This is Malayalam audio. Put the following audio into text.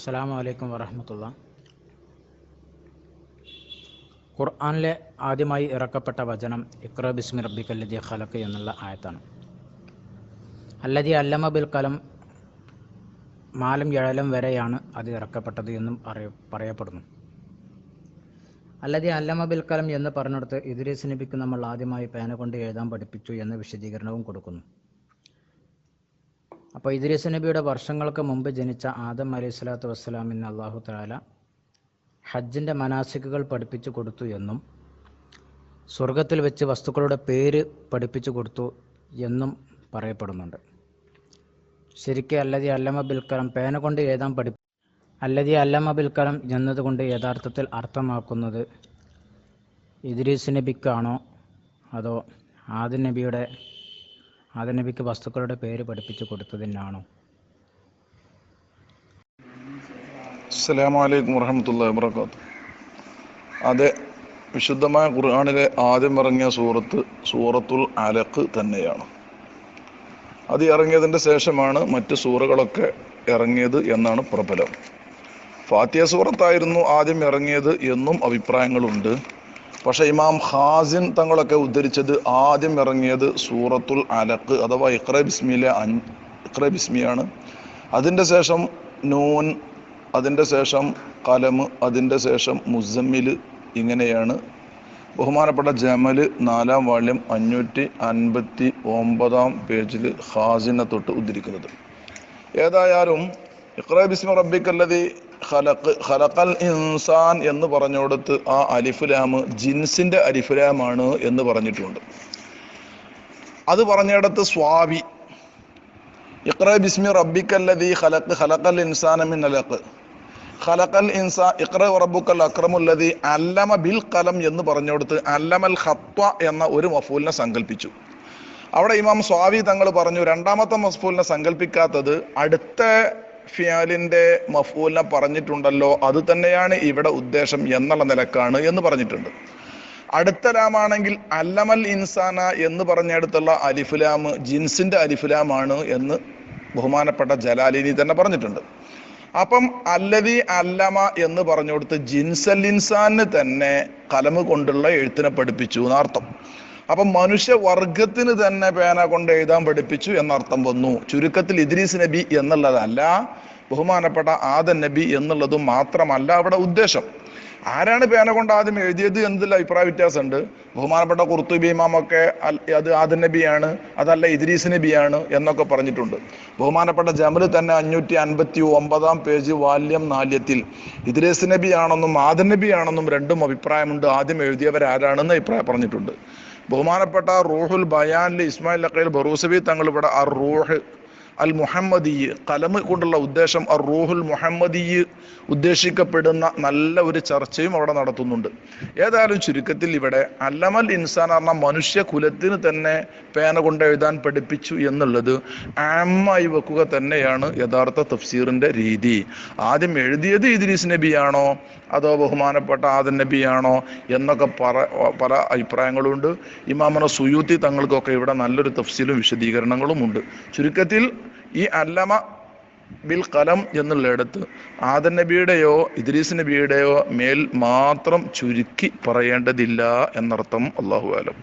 അസ്സലാമു വലൈക്കും വറഹമത്തുള്ള. ഖുർആാനിലെ ആദ്യമായി ഇറക്കപ്പെട്ട വചനം ഇക്ര ബിസ്മി റബ്ബിക്കല്ലതി ഖലക്ക് എന്നുള്ള ആയത്താണ്. അല്ലതി അല്ലമ ബിൽ കലം മാലം എഴലം വരെയാണ് അത് ഇറക്കപ്പെട്ടത് എന്നും അറിയ പറയപ്പെടുന്നു. അല്ലതി അല്ലമ ബിൽ കലം എന്ന് പറഞ്ഞെടുത്ത് ഇദ്രീസ് നബിക്ക് നമ്മൾ ആദ്യമായി പേന കൊണ്ട് എഴുതാൻ പഠിപ്പിച്ചു എന്ന വിശദീകരണവും കൊടുക്കുന്നു. അപ്പോൾ ഇദ്രീസ് നബിയുടെ വർഷങ്ങൾക്ക് മുമ്പ് ജനിച്ച ആദം അലൈഹി സ്വലാത്തു വസ്സലാമിന് അള്ളാഹു താല ഹജ്ജിന്റെ മനാസിക്കുകൾ പഠിപ്പിച്ചു കൊടുത്തു എന്നും സ്വർഗത്തിൽ വെച്ച് വസ്തുക്കളുടെ പേര് പഠിപ്പിച്ചു കൊടുത്തു എന്നും പറയപ്പെടുന്നുണ്ട്. ശരിക്കും അല്ലതി അല്ലമ ബിൽക്കലം പേന കൊണ്ട് എഴുതാൻ പഠി അല്ലതി അല്ലമ ബിൽക്കലം എന്നതുകൊണ്ട് യഥാർത്ഥത്തിൽ അർത്ഥമാക്കുന്നത് ഇദ്രീസ് നബിക്കാണോ അതോ ആദി നബിയുടെ ആദ നബിക്ക് വസ്തുക്കളുടെ പേര് പഠിപ്പിച്ചു കൊടുത്തതിനാണോ. അസ്സലാമലൈക്കും വറഹമത്തല്ല വാബർക്കാത്തു അതെ വിശുദ്ധമായ ഖുർആാനിലെ ആദ്യം ഇറങ്ങിയ സൂറത്ത് സൂറത്തുൽ അലക്ക് തന്നെയാണ്. അത് ഇറങ്ങിയതിന്റെ ശേഷമാണ് മറ്റ് സൂറകളൊക്കെ ഇറങ്ങിയത് എന്നാണ് പ്രബലം. ഫാത്തിയ സൂറത്തായിരുന്നു ആദ്യം ഇറങ്ങിയത് എന്നും അഭിപ്രായങ്ങളുണ്ട്. പക്ഷേ ഇമാം ഹാസിൻ തങ്ങളൊക്കെ ഉദ്ധരിച്ചത് ആദ്യം ഇറങ്ങിയത് സൂറത്തുൽ അലക്ക് അഥവാ ഇഖ്ര ബിസ്മിയിലെ അൻ ഇഖ്ര ബിസ്മിയാണ്. അതിന്റെ ശേഷം നൂൻ അതിന്റെ ശേഷം കലം അതിന്റെ ശേഷം മുസമ്മിൽ ഇങ്ങനെയാണ്. ബഹുമാനപ്പെട്ട ജമൽ നാലാം വാള്യം അഞ്ഞൂറ്റി അൻപത്തി ഒമ്പതാം പേജിൽ ഹാസിനെ തൊട്ട് ഉദ്ധരിക്കുന്നത്. ഏതായാലും ഇഖ്ര ബിസ്മി റബ്ബിക്കല്ലതി ഖലഖ് ഖലഖൽ ഇൻസാൻ എന്ന് പറഞ്ഞുകൊടുത്ത് ആ അലിഫുലാം ജിൻസിന്റെ അലിഫുലാമാണ് എന്ന് പറഞ്ഞിട്ടുണ്ട്. അത് പറഞ്ഞിടത്ത് സ്വാവി ഇഖ്റ ബിസ്മി റബ്ബിക്കല്ലതി ഖലഖ് ഖലഖൽ ഇൻസാന മിൻ അലഖ്. ഖലഖൽ ഇൻസാ ഇഖ്റ റബ്ബുക്കൽ അക്രമുല്ലതി അല്ലമ ബിൽ കലം എന്ന് പറഞ്ഞുകൊടുത്ത് അല്ലമൽ ഖത്വ എന്ന ഒരു മഫൂലിനെ സങ്കല്പിച്ചു അവിടെ ഇമാം സ്വാവി തങ്ങൾ പറഞ്ഞു രണ്ടാമത്തെ മസ്ഫൂലിനെ സങ്കല്പിക്കാത്തത് അടുത്ത ഫിയാലിന്റെ മഫൂലിനെ പറഞ്ഞിട്ടുണ്ടല്ലോ അത് തന്നെയാണ് ഇവിടെ ഉദ്ദേശം എന്നുള്ള നിലക്കാണ് എന്ന് പറഞ്ഞിട്ടുണ്ട്. അടുത്ത ലാമാണെങ്കിൽ അല്ലമൽ ഇൻസാന എന്ന് പറഞ്ഞിടത്തുള്ള അലിഫുലാം ജിൻസിന്റെ അലിഫുലാമാണ് എന്ന് ബഹുമാനപ്പെട്ട ജലാലിനി തന്നെ പറഞ്ഞിട്ടുണ്ട്. അപ്പം അല്ലതി അല്ലമ എന്ന് പറഞ്ഞു കൊടുത്ത് ജിൻസൽ ഇൻസാന് തന്നെ കലമ് കൊണ്ടുള്ള എഴുത്തിനെ പഠിപ്പിച്ചു എന്നർത്ഥം. അപ്പം മനുഷ്യ വർഗത്തിന് തന്നെ പേന കൊണ്ട് എഴുതാൻ പഠിപ്പിച്ചു എന്നർത്ഥം വന്നു. ചുരുക്കത്തിൽ ഇദ്രീസ് നബി എന്നുള്ളതല്ല ബഹുമാനപ്പെട്ട ആദൻ നബി എന്നുള്ളത് മാത്രമല്ല അവിടെ ഉദ്ദേശം. ആരാണ് പേന കൊണ്ട് ആദ്യം എഴുതിയത് എന്നതിൽ അഭിപ്രായ വ്യത്യാസമുണ്ട്. ബഹുമാനപ്പെട്ട കുർത്തുബി ഇമാമൊക്കെ അത് ആദൻ നബിയാണ് അതല്ല ഇദ്രീസ് നബിയാണ് എന്നൊക്കെ പറഞ്ഞിട്ടുണ്ട്. ബഹുമാനപ്പെട്ട ജമൽ തന്നെ അഞ്ഞൂറ്റി അൻപത്തി ഒമ്പതാം പേജ് വാല്യം നാല്യത്തിൽ ഇദ്രീസ് നബിയാണെന്നും ആദൻ നബിയാണെന്നും രണ്ടും അഭിപ്രായമുണ്ട്. ആദ്യം എഴുതിയവർ ആരാണെന്ന് അഭിപ്രായം പറഞ്ഞിട്ടുണ്ട്. ബഹുമാനപ്പെട്ട റൂഹുൽ ബയാനിൽ ഇസ്മായിൽ അക്കയിൽ ബറൂസബി തങ്ങൾ ഇവിടെ ആ റൂഹ് അൽ മുഹമ്മദി കലമ് കൊണ്ടുള്ള ഉദ്ദേശം അർ റൂഹുൽ മുഹമ്മദി ഉദ്ദേശിക്കപ്പെടുന്ന നല്ല ഒരു ചർച്ചയും അവിടെ നടത്തുന്നുണ്ട്. ഏതായാലും ചുരുക്കത്തിൽ ഇവിടെ അല്ലമൽ ഇൻസാൻ പറഞ്ഞ മനുഷ്യ കുലത്തിന് തന്നെ പേന കൊണ്ട് എഴുതാൻ പഠിപ്പിച്ചു എന്നുള്ളത് ആമായി വെക്കുക തന്നെയാണ് യഥാർത്ഥ തഫ്സീറിന്റെ രീതി. ആദ്യം എഴുതിയത് ഇദ്രീസ് നബിയാണോ? അതോ ബഹുമാനപ്പെട്ട ആദൻ നബിയാണോ? എന്നൊക്കെ പറ പല അഭിപ്രായങ്ങളുണ്ട്. ഇമാമന സുയൂത്തി തങ്ങൾക്കൊക്കെ ഇവിടെ നല്ലൊരു തഫ്സീലും വിശദീകരണങ്ങളും ഉണ്ട് ചുരുക്കത്തിൽ ഈ അല്ലമ ബിൽ കലം എന്നുള്ളിടത്ത് ആദൻ നബിയുടെയോ ഇദ്രീസ് നബിയുടെയോ മേൽ മാത്രം ചുരുക്കി പറയേണ്ടതില്ല എന്നർത്ഥം അള്ളാഹു ആലം